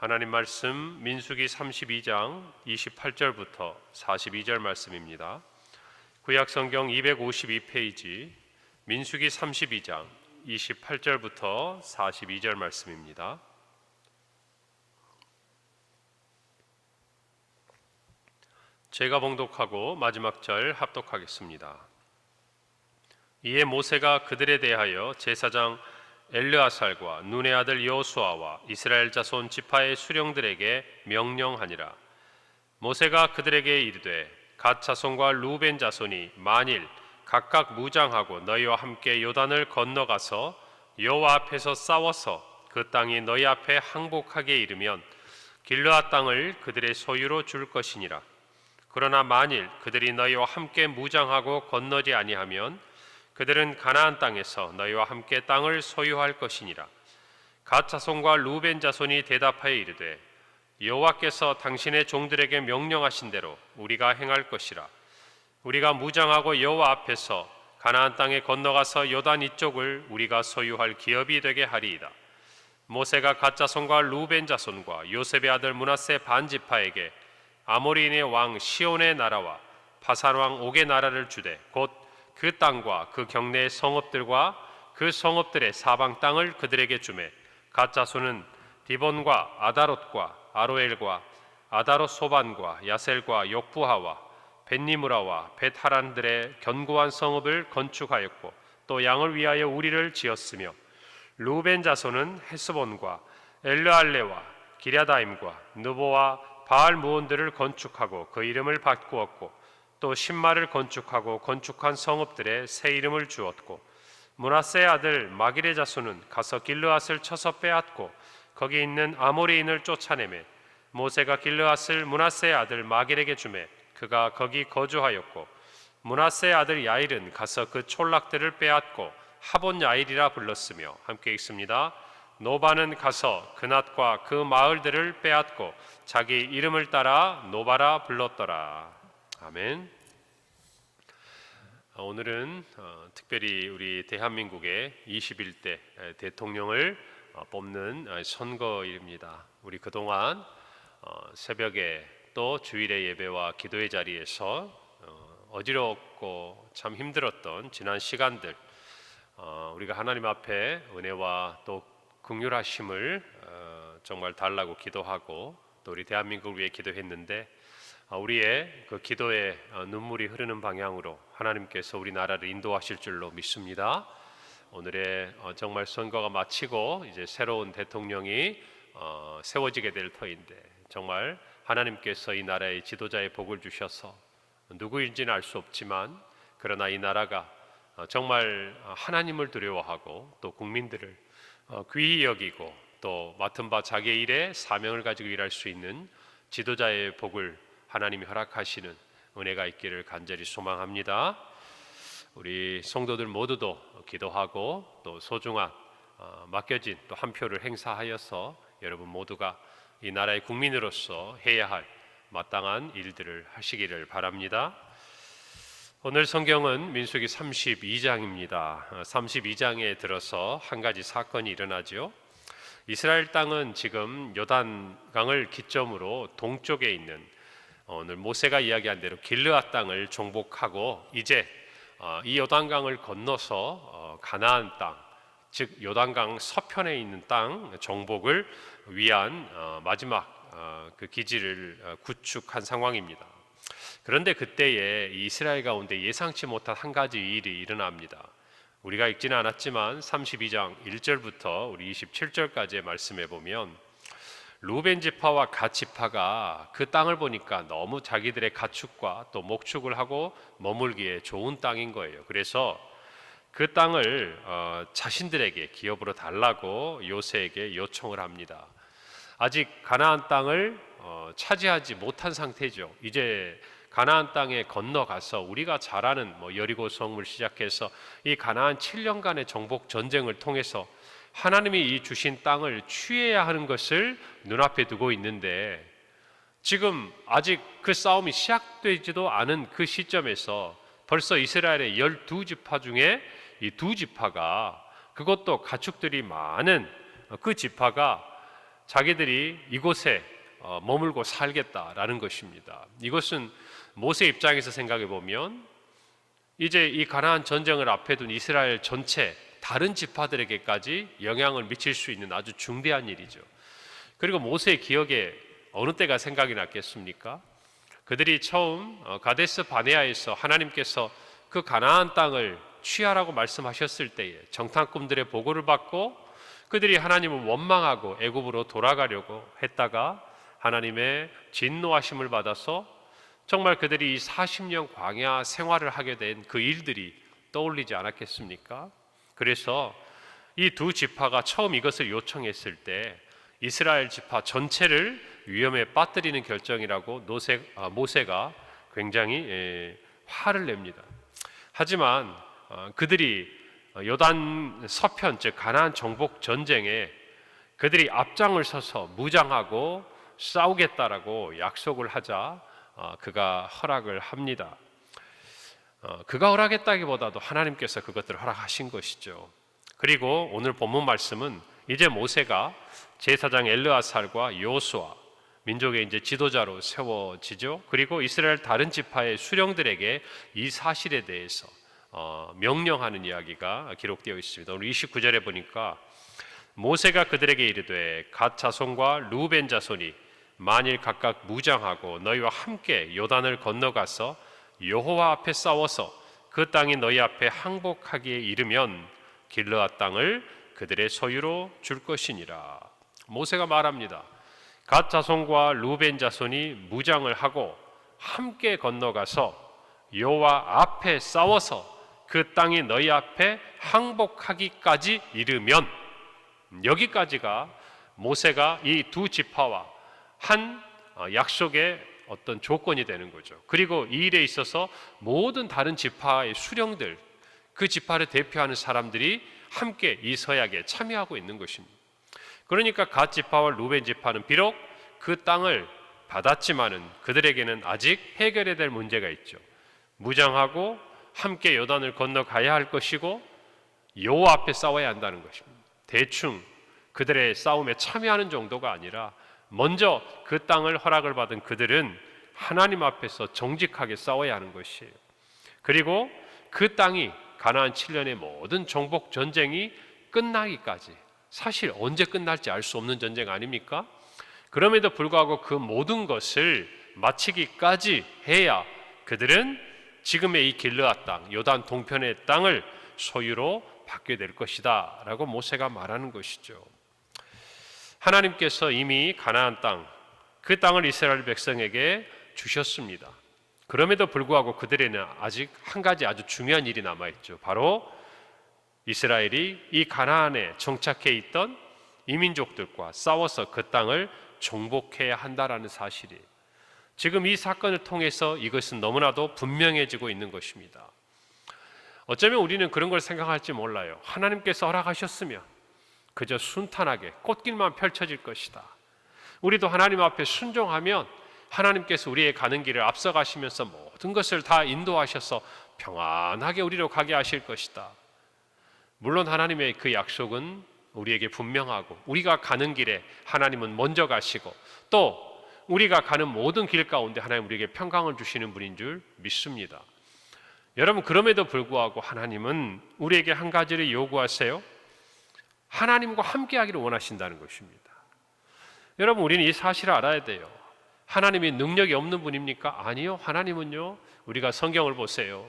하나님 말씀 민수기 32장 28절부터 42절 말씀입니다. 구약 성경 252페이지 민수기 32장 28절부터 42절 말씀입니다. 제가 봉독하고 마지막 절 합독하겠습니다. 이에 모세가 그들에 대하여 제사장 엘르아살과 눈의 아들 여호수아와 이스라엘 자손 지파의 수령들에게 명령하니라. 모세가 그들에게 이르되 갓 자손과 루벤 자손이 만일 각각 무장하고 너희와 함께 요단을 건너가서 여호와 앞에서 싸워서 그 땅이 너희 앞에 항복하게 이르면 길르앗 땅을 그들의 소유로 줄 것이니라. 그러나 만일 그들이 너희와 함께 무장하고 건너지 아니하면 그들은 가나안 땅에서 너희와 함께 땅을 소유할 것이니라. 갓 자손과 루벤 자손이 대답하여 이르되 여호와께서 당신의 종들에게 명령하신 대로 우리가 행할 것이라. 우리가 무장하고 여호와 앞에서 가나안 땅에 건너가서 요단 이쪽을 우리가 소유할 기업이 되게 하리이다. 모세가 갓 자손과 루벤 자손과 요셉의 아들 문하세 반지파에게 아모리인의 왕 시온의 나라와 바산 왕 옥의 나라를 주되 곧 그 땅과 그 경내의 성읍들과 그 성읍들의 사방 땅을 그들에게 주매. 갓 자손은 디본과 아다롯과 아로엘과 아다롯 소반과 야셀과 욕부하와 벤니무라와 벳하란들의 견고한 성읍을 건축하였고 또 양을 위하여 우리를 지었으며 루벤 자손은 헤스본과 엘르알레와 기랴다임과 느보와 바알 무온들을 건축하고 그 이름을 바꾸었고 또 신마를 건축하고 건축한 성읍들의 새 이름을 주었고 문하세 아들 마길의 자손은 가서 길르앗을 쳐서 빼앗고 거기 있는 아모리인을 쫓아내매 모세가 길르앗을 문하세 아들 마길에게 주매 그가 거기 거주하였고 문하세 아들 야일은 가서 그 촌락들을 빼앗고 하본 야일이라 불렀으며 함께 읽습니다. 노바는 가서 그낫과 그 마을들을 빼앗고 자기 이름을 따라 노바라 불렀더라. 아멘. 어, 오늘은 어, 특별히 우리 대한민국의 21대 대통령을 어, 뽑는 어, 선거일입니다. 우리 그동안 어, 새벽에 또 주일의 예배와 기도의 자리에서 어, 어지럽고 참 힘들었던 지난 시간들 어, 우리가 하나님 앞에 은혜와 또 긍휼하심을 어, 정말 달라고 기도하고 또 우리 대한민국을 위해 기도했는데 어, 우리의 그 기도의 어, 눈물이 흐르는 방향으로 하나님께서 우리 나라를 인도하실 줄로 믿습니다. 오늘의 어, 정말 선거가 마치고 이제 새로운 대통령이 어, 세워지게 될 터인데 정말 하나님께서 이 나라의 지도자의 복을 주셔서 누구인지는 알 수 없지만 그러나 이 나라가 어, 정말 어, 하나님을 두려워하고 또 국민들을 어, 귀히 여기고 또 맡은 바 자기의 일에 사명을 가지고 일할 수 있는 지도자의 복을 하나님이 허락하시는 은혜가 있기를 간절히 소망합니다. 우리 성도들 모두도 기도하고 또 소중한 어, 맡겨진 또 한 표를 행사하여서 여러분 모두가 이 나라의 국민으로서 해야 할 마땅한 일들을 하시기를 바랍니다. 오늘 성경은 민수기 32장입니다. 32장에 들어서 한 가지 사건이 일어나죠. 이스라엘 땅은 지금 요단강을 기점으로 동쪽에 있는 오늘 모세가 이야기한 대로 길르앗 땅을 정복하고 이제 어, 이 요단강을 건너서 어, 가나안 땅, 즉 요단강 서편에 있는 땅 정복을 위한 어, 마지막 그 기지를 구축한 상황입니다. 그런데 그때에 이스라엘 가운데 예상치 못한 한 가지 일이 일어납니다. 우리가 읽지는 않았지만 32장 1절부터 우리 27절까지의 말씀에 보면 루벤 지파와 갓 지파가 그 땅을 보니까 너무 자기들의 가축과 또 목축을 하고 머물기에 좋은 땅인 거예요. 그래서 그 땅을 어, 자신들에게 기업으로 달라고 요새에게 요청을 합니다. 아직 가나안 땅을 어, 차지하지 못한 상태죠. 이제 가나안 땅에 건너가서 우리가 잘 아는 뭐 여리고 성을 시작해서 이 가나안 7년간의 정복 전쟁을 통해서 하나님이 이 주신 땅을 취해야 하는 것을 눈앞에 두고 있는데 지금 아직 그 싸움이 시작되지도 않은 그 시점에서 벌써 이스라엘의 열두 지파 중에 이 두 지파가 그것도 가축들이 많은 그 지파가 자기들이 이곳에 어, 머물고 살겠다라는 것입니다. 이것은 모세 입장에서 생각해 보면 이제 이 가나안 전쟁을 앞에 둔 이스라엘 전체 다른 지파들에게까지 영향을 미칠 수 있는 아주 중대한 일이죠. 그리고 모세의 기억에 어느 때가 생각이 났겠습니까? 그들이 처음 어, 가데스 바네아에서 하나님께서 그 가나안 땅을 취하라고 말씀하셨을 때에 정탐꾼들의 보고를 받고 그들이 하나님을 원망하고 애굽으로 돌아가려고 했다가 하나님의 진노하심을 받아서 정말 그들이 이 40년 광야 생활을 하게 된 그 일들이 떠올리지 않았겠습니까? 그래서 이 두 지파가 처음 이것을 요청했을 때 이스라엘 지파 전체를 위험에 빠뜨리는 결정이라고 아, 모세 가 굉장히 예, 화를 냅니다. 하지만 어, 그들이 요단 서편 즉 가나안 정복 전쟁에 그들이 앞장을 서서 무장하고 싸우겠다라고 약속을 하자 어, 그가 허락을 합니다. 어, 그가 허락했다기보다도 하나님께서 그것들을 허락하신 것이죠. 그리고 오늘 본문 말씀은 이제 모세가 제사장 엘르아살과 요수아 민족의 이제 지도자로 세워지죠. 그리고 이스라엘 다른 지파의 수령들에게 이 사실에 대해서 어, 명령하는 이야기가 기록되어 있습니다. 오늘 29절에 보니까 모세가 그들에게 이르되 갓 자손과 루벤 자손이 만일 각각 무장하고 너희와 함께 요단을 건너가서 여호와 앞에 싸워서 그 땅이 너희 앞에 항복하기에 이르면 길르앗 땅을 그들의 소유로 줄 것이니라. 모세가 말합니다. 갓 자손과 루벤 자손이 무장을 하고 함께 건너가서 여호와 앞에 싸워서 그 땅이 너희 앞에 항복하기까지 이르면 여기까지가 모세가 이 두 지파와 한 어, 약속의 어떤 조건이 되는 거죠. 그리고 이 일에 있어서 모든 다른 지파의 수령들, 그 지파를 대표하는 사람들이 함께 이 서약에 참여하고 있는 것입니다. 그러니까 갓 지파와 루벤 지파는 비록 그 땅을 받았지만은 그들에게는 아직 해결해야 될 문제가 있죠. 무장하고 함께 요단을 건너가야 할 것이고 여호와 앞에 싸워야 한다는 것입니다. 대충 그들의 싸움에 참여하는 정도가 아니라 먼저 그 땅을 허락을 받은 그들은 하나님 앞에서 정직하게 싸워야 하는 것이에요. 그리고 그 땅이 가나안 7년의 모든 정복 전쟁이 끝나기까지 사실 언제 끝날지 알 수 없는 전쟁 아닙니까? 그럼에도 불구하고 그 모든 것을 마치기까지 해야 그들은 지금의 이 길르앗 땅, 요단 동편의 땅을 소유로 받게 될 것이다라고 모세가 말하는 것이죠. 하나님께서 이미 가나안 땅, 그 땅을 이스라엘 백성에게 주셨습니다. 그럼에도 불구하고 그들에는 아직 한 가지 아주 중요한 일이 남아 있죠. 바로 이스라엘이 이 가나안에 정착해 있던 이민족들과 싸워서 그 땅을 정복해야 한다라는 사실이에요. 지금 이 사건을 통해서 이것은 너무나도 분명해지고 있는 것입니다. 어쩌면 우리는 그런 걸 생각할지 몰라요. 하나님께서 허락하셨으면 그저 순탄하게 꽃길만 펼쳐질 것이다. 우리도 하나님 앞에 순종하면 하나님께서 우리의 가는 길을 앞서가시면서 모든 것을 다 인도하셔서 평안하게 우리로 가게 하실 것이다. 물론 하나님의 그 약속은 우리에게 분명하고 우리가 가는 길에 하나님은 먼저 가시고 또 우리가 가는 모든 길 가운데 하나님 우리에게 평강을 주시는 분인 줄 믿습니다. 여러분 그럼에도 불구하고 하나님은 우리에게 한 가지를 요구하세요. 하나님과 함께하기를 원하신다는 것입니다. 여러분 우리는 이 사실을 알아야 돼요. 하나님이 능력이 없는 분입니까? 아니요. 하나님은요. 우리가 성경을 보세요.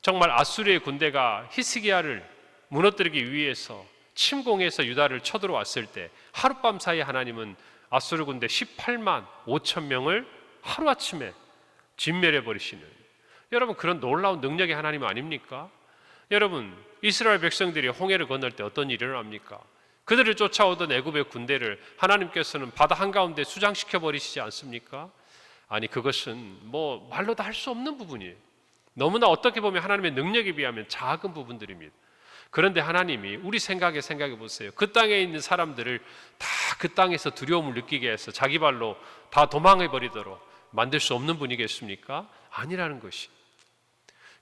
정말 아수르의 군대가 히스기야를 무너뜨리기 위해서 침공해서 유다를 쳐들어왔을 때 하룻밤 사이에 하나님은 아수르 군대 18만 5천 명을 하루아침에 진멸해 버리시는 여러분 그런 놀라운 능력의 하나님 아닙니까? 여러분 이스라엘 백성들이 홍해를 건널 때 어떤 일이 일어납니까? 그들을 쫓아오던 애굽의 군대를 하나님께서는 바다 한가운데 수장시켜 버리시지 않습니까? 아니 그것은 뭐 말로도 할수 없는 부분이에요. 너무나 어떻게 보면 하나님의 능력에 비하면 작은 부분들입니다. 그런데 하나님이 우리 생각에 생각해 보세요. 그 땅에 있는 사람들을 다 그 땅에서 두려움을 느끼게 해서 자기 발로 다 도망해 버리도록 만들 수 없는 분이겠습니까? 아니라는 것이.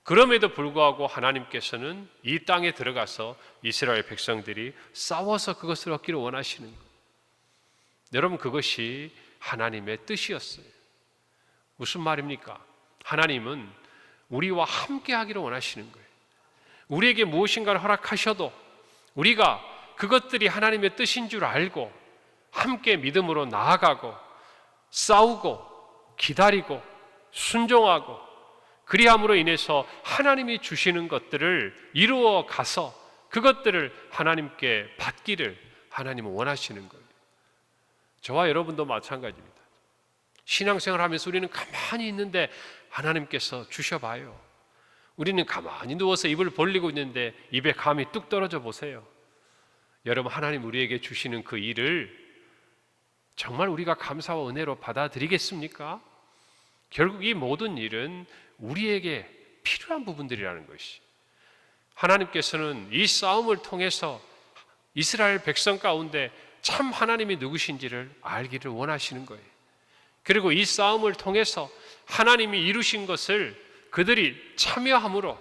그럼에도 불구하고 하나님께서는 이 땅에 들어가서 이스라엘 백성들이 싸워서 그것을 얻기를 원하시는 것. 여러분 그것이 하나님의 뜻이었어요. 무슨 말입니까? 하나님은 우리와 함께 하기를 원하시는 거예요. 우리에게 무엇인가를 허락하셔도 우리가 그것들이 하나님의 뜻인 줄 알고 함께 믿음으로 나아가고 싸우고 기다리고 순종하고 그리함으로 인해서 하나님이 주시는 것들을 이루어 가서 그것들을 하나님께 받기를 하나님은 원하시는 거예요. 저와 여러분도 마찬가지입니다. 신앙생활 하면서 우리는 가만히 있는데 하나님께서 주셔봐요. 우리는 가만히 누워서 입을 벌리고 있는데 입에 감이 뚝 떨어져 보세요. 여러분, 하나님 우리에게 주시는 그 일을 정말 우리가 감사와 은혜로 받아들이겠습니까? 결국 이 모든 일은 우리에게 필요한 부분들이라는 것이. 하나님께서는 이 싸움을 통해서 이스라엘 백성 가운데 참 하나님이 누구신지를 알기를 원하시는 거예요. 그리고 이 싸움을 통해서 하나님이 이루신 것을 그들이 참여함으로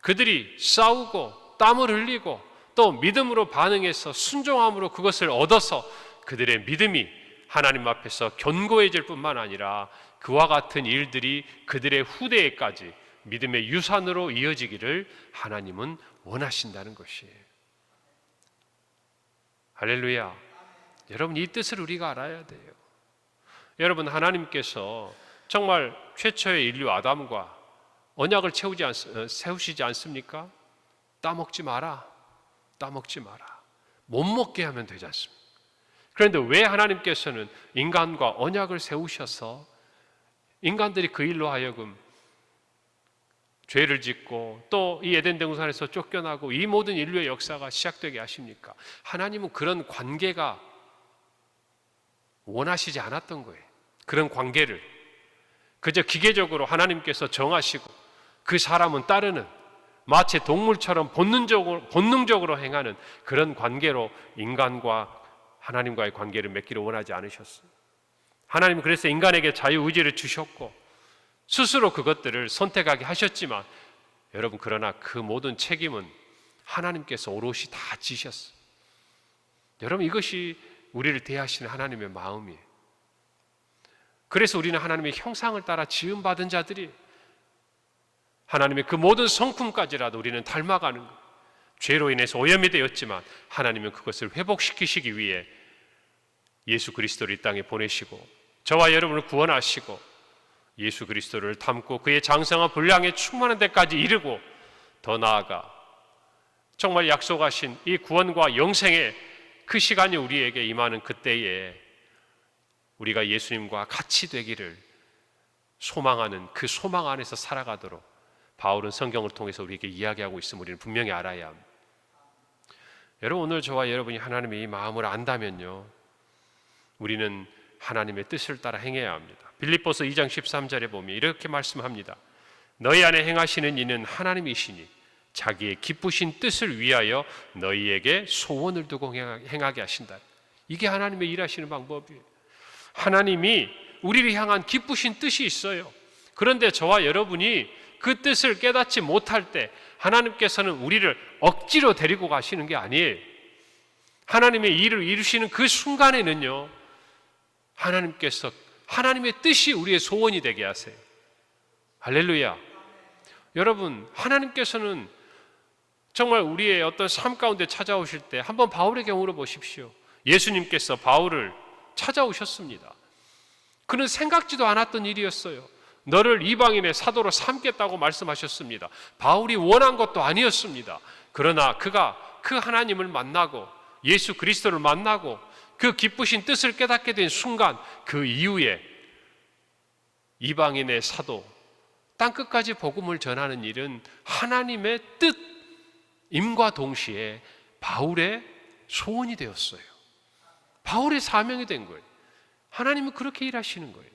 그들이 싸우고 땀을 흘리고 또 믿음으로 반응해서 순종함으로 그것을 얻어서 그들의 믿음이 하나님 앞에서 견고해질 뿐만 아니라 그와 같은 일들이 그들의 후대에까지 믿음의 유산으로 이어지기를 하나님은 원하신다는 것이에요. 할렐루야. 여러분 이 뜻을 우리가 알아야 돼요. 여러분 하나님께서 정말 최초의 인류 아담과 언약을 채우지 않, 어, 세우시지 않습니까? 따먹지 마라. 따먹지 마라. 못 먹게 하면 되지 않습니까? 그런데 왜 하나님께서는 인간과 언약을 세우셔서 인간들이 그 일로 하여금 죄를 짓고 또 이 에덴 동산에서 쫓겨나고 이 모든 인류의 역사가 시작되게 하십니까? 하나님은 그런 관계가 원하시지 않았던 거예요. 그런 관계를 그저 기계적으로 하나님께서 정하시고 그 사람은 따르는 마치 동물처럼 본능적으로, 본능적으로 행하는 그런 관계로 인간과 하나님과의 관계를 맺기를 원하지 않으셨어요. 하나님은 그래서 인간에게 자유의지를 주셨고 스스로 그것들을 선택하게 하셨지만 여러분 그러나 그 모든 책임은 하나님께서 오롯이 다 지셨어요. 여러분 이것이 우리를 대하시는 하나님의 마음이에요. 그래서 우리는 하나님의 형상을 따라 지음 받은 자들이 하나님의 그 모든 성품까지라도 우리는 닮아가는 것. 죄로 인해서 오염이 되었지만 하나님은 그것을 회복시키시기 위해 예수 그리스도를 이 땅에 보내시고 저와 여러분을 구원하시고 예수 그리스도를 담고 그의 장성한 분량에 충만한 데까지 이르고 더 나아가 정말 약속하신 이 구원과 영생의 그 시간이 우리에게 임하는 그때에 우리가 예수님과 같이 되기를 소망하는 그 소망 안에서 살아가도록 바울은 성경을 통해서 우리에게 이야기하고 있음을 우리는 분명히 알아야 합니다. 여러분 오늘 저와 여러분이 하나님의 이 마음을 안다면요. 우리는 하나님의 뜻을 따라 행해야 합니다. 빌립보서 2장 13절에 보면 이렇게 말씀합니다. 너희 안에 행하시는 이는 하나님이시니 자기의 기쁘신 뜻을 위하여 너희에게 소원을 두고 행하게 하신다. 이게 하나님의 일하시는 방법이에요. 하나님이 우리를 향한 기쁘신 뜻이 있어요. 그런데 저와 여러분이 그 뜻을 깨닫지 못할 때 하나님께서는 우리를 억지로 데리고 가시는 게 아니에요. 하나님의 일을 이루시는 그 순간에는요, 하나님께서 하나님의 뜻이 우리의 소원이 되게 하세요. 할렐루야. 여러분, 하나님께서는 정말 우리의 어떤 삶 가운데 찾아오실 때 한번 바울의 경우로 보십시오. 예수님께서 바울을 찾아오셨습니다. 그는 생각지도 않았던 일이었어요. 너를 이방인의 사도로 삼겠다고 말씀하셨습니다. 바울이 원한 것도 아니었습니다. 그러나 그가 그 하나님을 만나고 예수 그리스도를 만나고 그 기쁘신 뜻을 깨닫게 된 순간 그 이후에 이방인의 사도 땅 끝까지 복음을 전하는 일은 하나님의 뜻임과 동시에 바울의 소원이 되었어요. 바울의 사명이 된 거예요. 하나님은 그렇게 일하시는 거예요.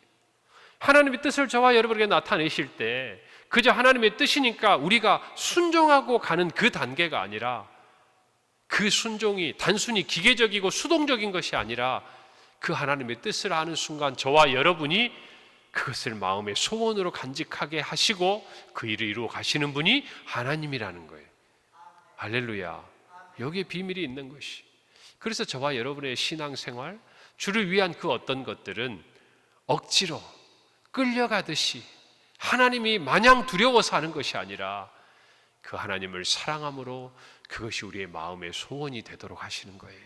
하나님의 뜻을 저와 여러분에게 나타내실 때 그저 하나님의 뜻이니까 우리가 순종하고 가는 그 단계가 아니라 그 순종이 단순히 기계적이고 수동적인 것이 아니라 그 하나님의 뜻을 아는 순간 저와 여러분이 그것을 마음의 소원으로 간직하게 하시고 그 일을 이루어 가시는 분이 하나님이라는 거예요. 할렐루야. 여기에 비밀이 있는 것이. 그래서 저와 여러분의 신앙생활, 주를 위한 그 어떤 것들은 억지로 끌려가듯이 하나님이 마냥 두려워서 하는 것이 아니라 그 하나님을 사랑함으로 그것이 우리의 마음의 소원이 되도록 하시는 거예요.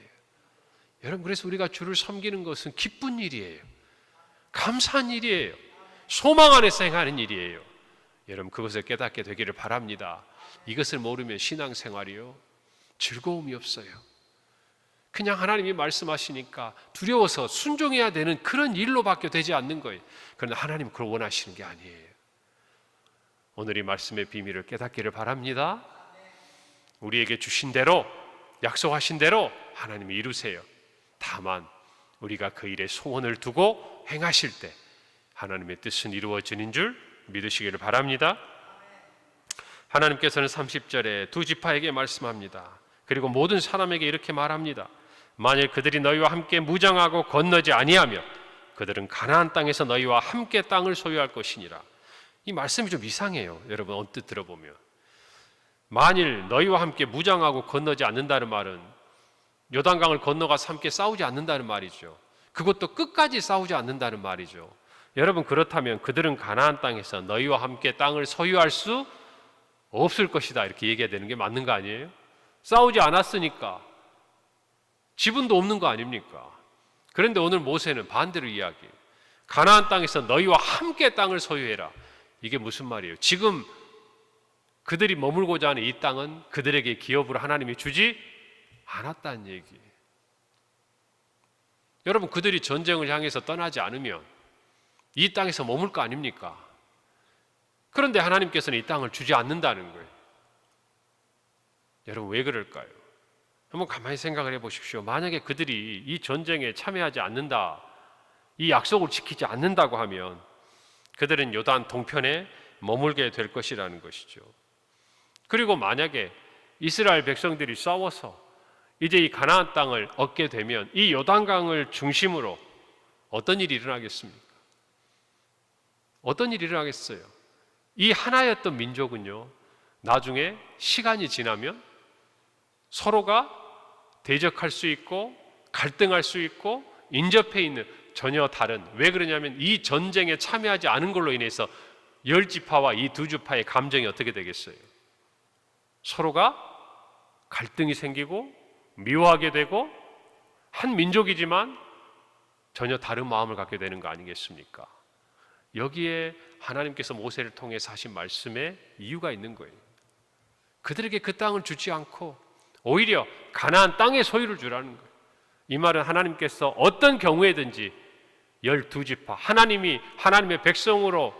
여러분 그래서 우리가 주를 섬기는 것은 기쁜 일이에요. 감사한 일이에요. 소망 안에서 행하는 일이에요. 여러분 그것을 깨닫게 되기를 바랍니다. 이것을 모르면 신앙생활이요 즐거움이 없어요. 그냥 하나님이 말씀하시니까 두려워서 순종해야 되는 그런 일로밖에 되지 않는 거예요. 그러나 하나님 그걸 원하시는 게 아니에요. 오늘 이 말씀의 비밀을 깨닫기를 바랍니다. 우리에게 주신 대로 약속하신 대로 하나님이 이루세요. 다만 우리가 그 일에 소원을 두고 행하실 때 하나님의 뜻은 이루어지는 줄 믿으시기를 바랍니다. 하나님께서는 30절에 두 지파에게 말씀합니다. 그리고 모든 사람에게 이렇게 말합니다. 만일 그들이 너희와 함께 무장하고 건너지 아니하면 그들은 가나안 땅에서 너희와 함께 땅을 소유할 것이니라. 이 말씀이 좀 이상해요. 여러분 언뜻 들어보면 만일 너희와 함께 무장하고 건너지 않는다는 말은 요단강을 건너가서 함께 싸우지 않는다는 말이죠. 그것도 끝까지 싸우지 않는다는 말이죠. 여러분 그렇다면 그들은 가나안 땅에서 너희와 함께 땅을 소유할 수 없을 것이다 이렇게 얘기해야 되는 게 맞는 거 아니에요? 싸우지 않았으니까 지분도 없는 거 아닙니까? 그런데 오늘 모세는 반대로 이야기. 가나안 땅에서 너희와 함께 땅을 소유해라. 이게 무슨 말이에요? 지금 그들이 머물고자 하는 이 땅은 그들에게 기업으로 하나님이 주지 않았다는 얘기. 여러분 그들이 전쟁을 향해서 떠나지 않으면 이 땅에서 머물 거 아닙니까? 그런데 하나님께서는 이 땅을 주지 않는다는 거예요. 여러분 왜 그럴까요? 한번 가만히 생각을 해 보십시오. 만약에 그들이 이 전쟁에 참여하지 않는다, 이 약속을 지키지 않는다고 하면 그들은 요단 동편에 머물게 될 것이라는 것이죠. 그리고 만약에 이스라엘 백성들이 싸워서 이제 이 가나안 땅을 얻게 되면 이 요단강을 중심으로 어떤 일이 일어나겠습니까? 어떤 일이 일어나겠어요? 이 하나였던 민족은요, 나중에 시간이 지나면 서로가 대적할 수 있고 갈등할 수 있고 인접해 있는 전혀 다른 왜 그러냐면 이 전쟁에 참여하지 않은 걸로 인해서 열 지파와 이 두 지파의 감정이 어떻게 되겠어요? 서로가 갈등이 생기고 미워하게 되고 한 민족이지만 전혀 다른 마음을 갖게 되는 거 아니겠습니까? 여기에 하나님께서 모세를 통해서 하신 말씀에 이유가 있는 거예요. 그들에게 그 땅을 주지 않고 오히려 가나안 땅의 소유를 주라는 거예요. 이 말은 하나님께서 어떤 경우에든지 열두 지파 하나님이 하나님의 백성으로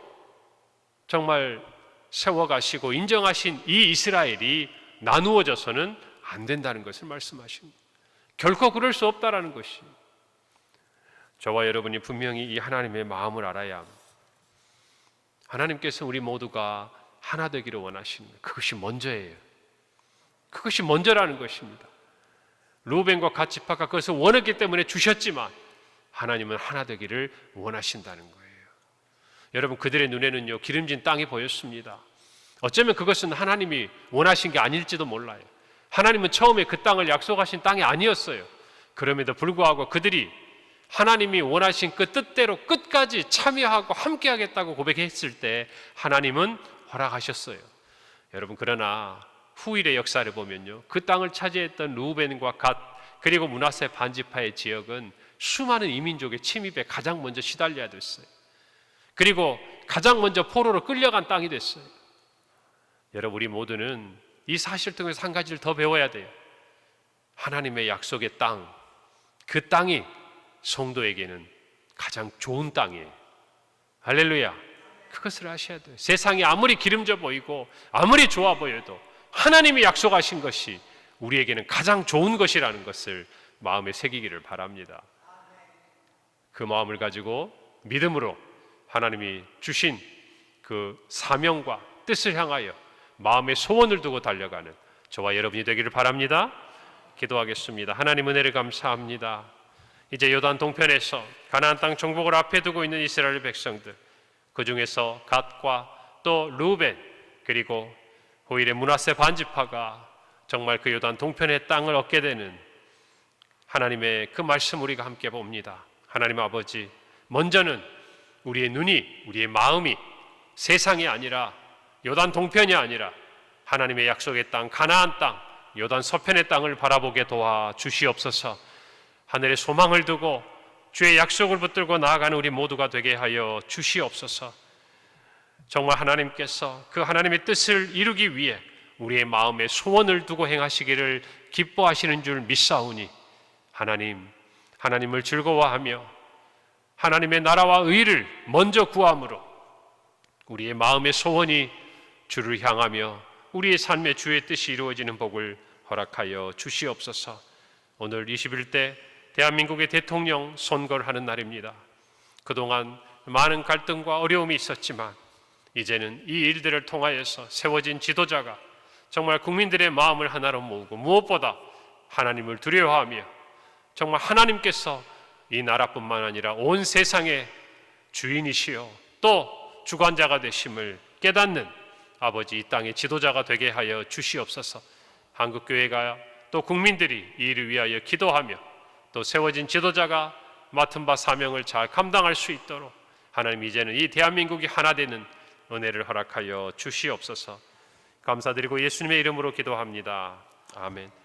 정말 세워가시고 인정하신 이 이스라엘이 나누어져서는 안 된다는 것을 말씀하십니다. 결코 그럴 수 없다라는 것이 저와 여러분이 분명히 이 하나님의 마음을 알아야. 하나님께서 우리 모두가 하나 되기를 원하시는 그것이 먼저예요. 그것이 먼저라는 것입니다. 루벤과 가치파가 그것을 원했기 때문에 주셨지만 하나님은 하나 되기를 원하신다는 거예요. 여러분 그들의 눈에는요 기름진 땅이 보였습니다. 어쩌면 그것은 하나님이 원하신 게 아닐지도 몰라요. 하나님은 처음에 그 땅을 약속하신 땅이 아니었어요. 그럼에도 불구하고 그들이 하나님이 원하신 그 뜻대로 끝까지 참여하고 함께하겠다고 고백했을 때 하나님은 허락하셨어요. 여러분 그러나 후일의 역사를 보면요. 그 땅을 차지했던 루벤과 갓 그리고 문하세 반지파의 지역은 수많은 이민족의 침입에 가장 먼저 시달려야 됐어요. 그리고 가장 먼저 포로로 끌려간 땅이 됐어요. 여러분 우리 모두는 이 사실 통해서 한 가지를 더 배워야 돼요. 하나님의 약속의 땅, 그 땅이 성도에게는 가장 좋은 땅이에요. 할렐루야. 그것을 아셔야 돼요. 세상이 아무리 기름져 보이고 아무리 좋아 보여도 하나님이 약속하신 것이 우리에게는 가장 좋은 것이라는 것을 마음에 새기기를 바랍니다. 그 마음을 가지고 믿음으로 하나님이 주신 그 사명과 뜻을 향하여 마음의 소원을 두고 달려가는 저와 여러분이 되기를 바랍니다. 기도하겠습니다. 하나님 은혜를 감사합니다. 이제 요단 동편에서 가나안 땅 정복을 앞에 두고 있는 이스라엘 백성들 그 중에서 갓과 또 루벤 그리고 호일의 문하세 반지파가 정말 그 요단 동편의 땅을 얻게 되는 하나님의 그 말씀 우리가 함께 봅니다. 하나님 아버지, 먼저는 우리의 눈이, 우리의 마음이 세상이 아니라 요단 동편이 아니라 하나님의 약속의 땅, 가나안 땅, 요단 서편의 땅을 바라보게 도와 주시옵소서. 하늘에 소망을 두고 주의 약속을 붙들고 나아가는 우리 모두가 되게 하여 주시옵소서. 정말 하나님께서 그 하나님의 뜻을 이루기 위해 우리의 마음에 소원을 두고 행하시기를 기뻐하시는 줄 믿사오니 하나님, 하나님을 즐거워하며 하나님의 나라와 의를 먼저 구함으로 우리의 마음의 소원이 주를 향하며 우리의 삶의 주의 뜻이 이루어지는 복을 허락하여 주시옵소서. 오늘 21대 대한민국의 대통령 선거를 하는 날입니다. 그동안 많은 갈등과 어려움이 있었지만 이제는 이 일들을 통하여서 세워진 지도자가 정말 국민들의 마음을 하나로 모으고 무엇보다 하나님을 두려워하며 정말 하나님께서 이 나라뿐만 아니라 온 세상의 주인이시요 또 주관자가 되심을 깨닫는 아버지 이 땅의 지도자가 되게 하여 주시옵소서. 한국 교회가 또 국민들이 이 일을 위하여 기도하며 또 세워진 지도자가 맡은 바 사명을 잘 감당할 수 있도록 하나님 이제는 이 대한민국이 하나 되는 은혜를 허락하여 주시옵소서. 감사드리고 예수님의 이름으로 기도합니다. 아멘.